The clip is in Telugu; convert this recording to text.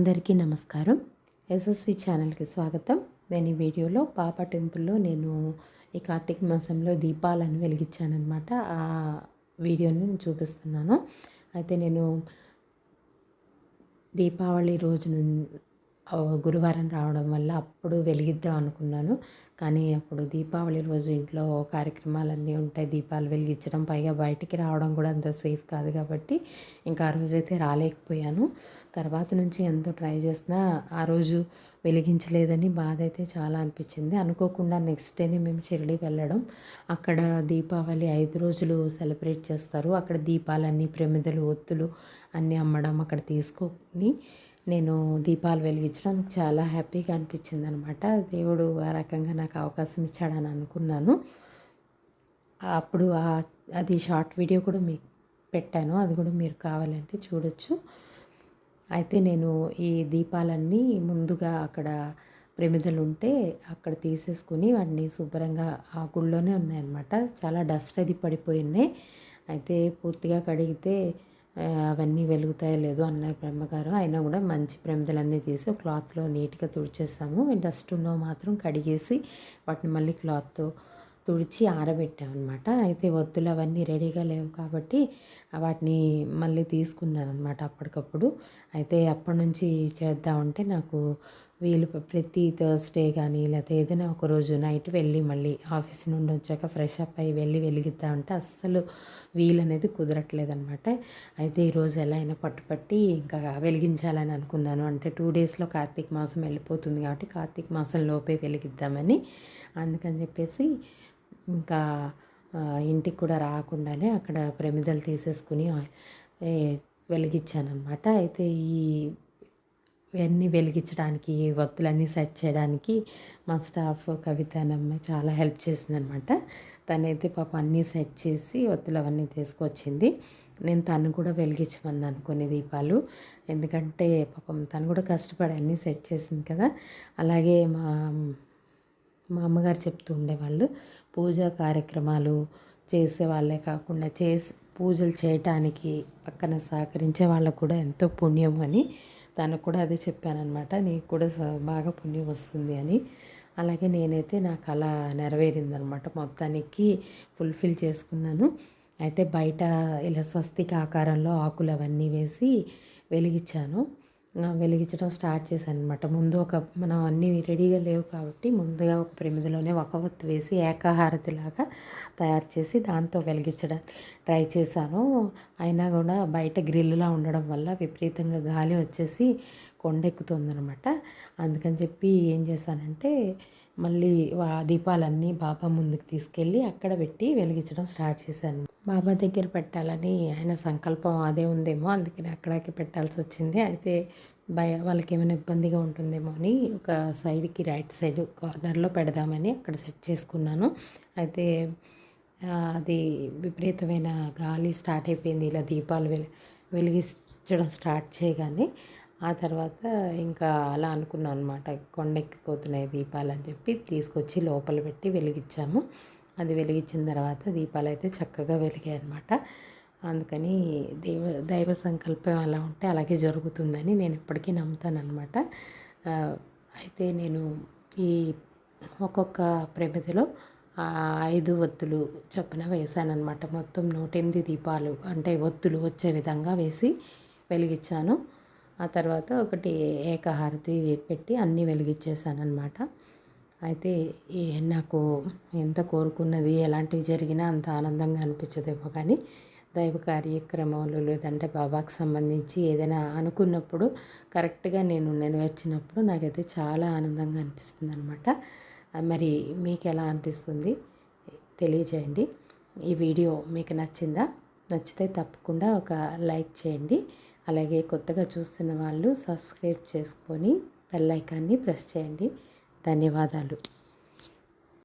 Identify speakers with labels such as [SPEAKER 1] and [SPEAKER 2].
[SPEAKER 1] అందరికీ నమస్కారం. ఎస్ఎస్వి ఛానల్కి స్వాగతం. నేను ఈ వీడియోలో పాప టెంపుల్లో నేను ఈ కార్తీక మాసంలో దీపాలను వెలిగించానమాట ఆ వీడియోని నేను చూపిస్తున్నాను. అయితే నేను దీపావళి రోజు గురువారం రావడం వల్ల అప్పుడు వెలిగిద్దాం అనుకున్నాను. కానీ అప్పుడు దీపావళి రోజు ఇంట్లో కార్యక్రమాలన్నీ ఉంటాయి. దీపాలు వెలిగించడం పైగా బయటికి రావడం కూడా అంత సేఫ్ కాదు కాబట్టి ఇంకా ఆ రోజైతే రాలేకపోయాను. తర్వాత నుంచి ఎంతో ట్రై చేసినా ఆ రోజు వెలిగించలేదని బాధ అయితే చాలా అనిపించింది. అనుకోకుండా నెక్స్ట్ డేనే మేము షిరిడి వెళ్ళడం. అక్కడ దీపావళి ఐదు రోజులు సెలబ్రేట్ చేస్తారు. అక్కడ దీపాలన్నీ ప్రమిదలు ఒత్తులు అన్నీ అమ్మడం అక్కడ తీసుకొని నేను దీపాలు వెలిగించడం చాలా హ్యాపీగా అనిపించింది అనమాట దేవుడు ఆ రకంగా నాకు అవకాశం ఇచ్చాడని అనుకున్నాను. అప్పుడు అది షార్ట్ వీడియో కూడా మీకు పెట్టాను. అది కూడా మీరు కావాలంటే చూడొచ్చు. అయితే నేను ఈ దీపాలన్నీ ముందుగా అక్కడ ప్రమిదలు ఉంటే అక్కడ తీసేసుకుని వాటిని శుభ్రంగా ఆ గుళ్ళోనే ఉన్నాయన్నమాట. చాలా డస్ట్ అది పడిపోయి ఉన్నాయి అయితే పూర్తిగా కడిగితే అవన్నీ వెలుగుతాయో లేదో అన్న బ్రహ్మగారు అయినా కూడా మంచి ప్రమిదలన్నీ తీసి క్లాత్లో నీట్గా తుడిచేసాము. డస్ట్ ఉన్నవి మాత్రం కడిగేసి వాటిని మళ్ళీ క్లాత్తో తుడిచి ఆరబెట్టామన్నమాట. అయితే ఒత్తులు అవన్నీ రెడీగా లేవు కాబట్టి వాటిని మళ్ళీ తీసుకున్నాను అనమాట అప్పటికప్పుడు. అయితే అప్పటి నుంచి చేద్దామంటే నాకు వీలు ప్రతి థర్స్డే కానీ లేకపోతే ఏదైనా ఒక రోజు నైట్ వెళ్ళి మళ్ళీ ఆఫీస్ నుండి వచ్చాక ఫ్రెష్ అప్ అయ్యి వెళ్ళి వెలిగిద్దామంటే అస్సలు వీలు అనేది కుదరట్లేదనమాట అయితే ఈరోజు ఎలా అయినా పట్టుపట్టి ఇంకా వెలిగించాలని అనుకున్నాను. అంటే టూ డేస్లో కార్తీక మాసం వెళ్ళిపోతుంది కాబట్టి కార్తీక మాసం లోపే వెలిగిద్దామని అందుకని చెప్పేసి ఇంకా ఇంటికి కూడా రాకుండానే అక్కడ ప్రమిదలు తీసేసుకుని వెలిగించానమాట అయితే ఈ ఇవన్నీ వెలిగించడానికి వత్తులన్నీ సెట్ చేయడానికి మా స్టాఫ్ కవిత అమ్మ చాలా హెల్ప్ చేసిందనమాట తనైతే పాప అన్నీ సెట్ చేసి వత్తులు అవన్నీ తీసుకొచ్చింది. నేను తను కూడా వెలిగించమన్నాను కొన్ని దీపాలు. ఎందుకంటే పాపం తను కూడా కష్టపడి అన్నీ సెట్ చేసింది కదా. అలాగే మా మా అమ్మగారు చెప్తూ ఉండేవాళ్ళు పూజా కార్యక్రమాలు చేసే వాళ్ళే కాకుండా చేసి పూజలు చేయటానికి పక్కన సహకరించే వాళ్ళకు కూడా ఎంతో పుణ్యం అని తనకు కూడా అదే చెప్పానమాట నీకు కూడా బాగా పుణ్యం వస్తుంది అని. అలాగే నేనైతే నా కళ నెరవేరిందనమాట మొత్తానికి ఫుల్ఫిల్ చేసుకున్నాను. అయితే బయట ఇలా స్వస్తిక ఆకారంలో ఆకులు అవన్నీ వేసి వెలిగించాను. వెలిగించడం స్టార్ట్ చేశాను అనమాట ముందు ఒక మనం అన్నీ రెడీగా లేవు కాబట్టి ముందుగా ఒక ప్రమిదిలోనే ఒక వత్తు వేసి ఏకాహారతిలాగా తయారు చేసి దాంతో వెలిగించడం ట్రై చేశాను. అయినా కూడా బయట గ్రిల్లులా ఉండడం వల్ల విపరీతంగా గాలి వచ్చేసి కొండెక్కుతుందనమాట అందుకని చెప్పి ఏం చేశానంటే మళ్ళీ ఆ దీపాలన్నీ బాబా ముందుకు తీసుకెళ్ళి అక్కడ పెట్టి వెలిగించడం స్టార్ట్ చేశాను. బాబా దగ్గర పెట్టాలని ఆయన సంకల్పం అదే ఉందేమో అందుకని అక్కడికి పెట్టాల్సి వచ్చింది. అయితే భయ వాళ్ళకి ఏమైనా ఇబ్బందిగా ఉంటుందేమో అని ఒక సైడ్కి రైట్ సైడ్ కార్నర్లో పెడదామని అక్కడ సెట్ చేసుకున్నాను. అయితే అది విపరీతమైన గాలి స్టార్ట్ అయిపోయింది. ఇలా దీపాలు వెలి వెలిగించడం స్టార్ట్ చేయగానే ఆ తర్వాత ఇంకా అలా అనుకున్నాం అనమాట కొండెక్కిపోతున్నాయి దీపాలు అని చెప్పి తీసుకొచ్చి లోపల పెట్టి వెలిగించాము. అది వెలిగించిన తర్వాత దీపాలు అయితే చక్కగా వెలిగాయి అనమాట అందుకని దైవ దైవ సంకల్పం అలా ఉంటే అలాగే జరుగుతుందని నేను ఎప్పటికీ నమ్ముతానమాట అయితే నేను ఈ ఒక్కొక్క ప్రమిదిలో ఐదు ఒత్తులు చొప్పున వేశానమాట మొత్తం నూట ఎనిమిది దీపాలు అంటే ఒత్తులు వచ్చే విధంగా వేసి వెలిగించాను. ఆ తర్వాత ఒకటి ఏకహారతి పెట్టి అన్నీ వెలిగించేసాను అనమాట అయితే నాకు ఎంత కోరుకున్నది ఎలాంటివి జరిగినా అంత ఆనందంగా అనిపించదేమో కానీ దైవ కార్యక్రమాలు లేదంటే బాబాకి సంబంధించి ఏదైనా అనుకున్నప్పుడు కరెక్ట్గా నేను నెరవేర్చినప్పుడు నాకైతే చాలా ఆనందంగా అనిపిస్తుంది అనమాట మరి మీకు ఎలా అనిపిస్తుంది? తెలియజేయండి. ఈ వీడియో మీకు నచ్చిందా? నచ్చితే తప్పకుండా ఒక లైక్ చేయండి. అలాగే కొత్తగా చూస్తున్న వాళ్ళు సబ్స్క్రైబ్ చేసుకొని బెల్ ఐకాన్ని ప్రెస్ చేయండి. ధన్యవాదాలు.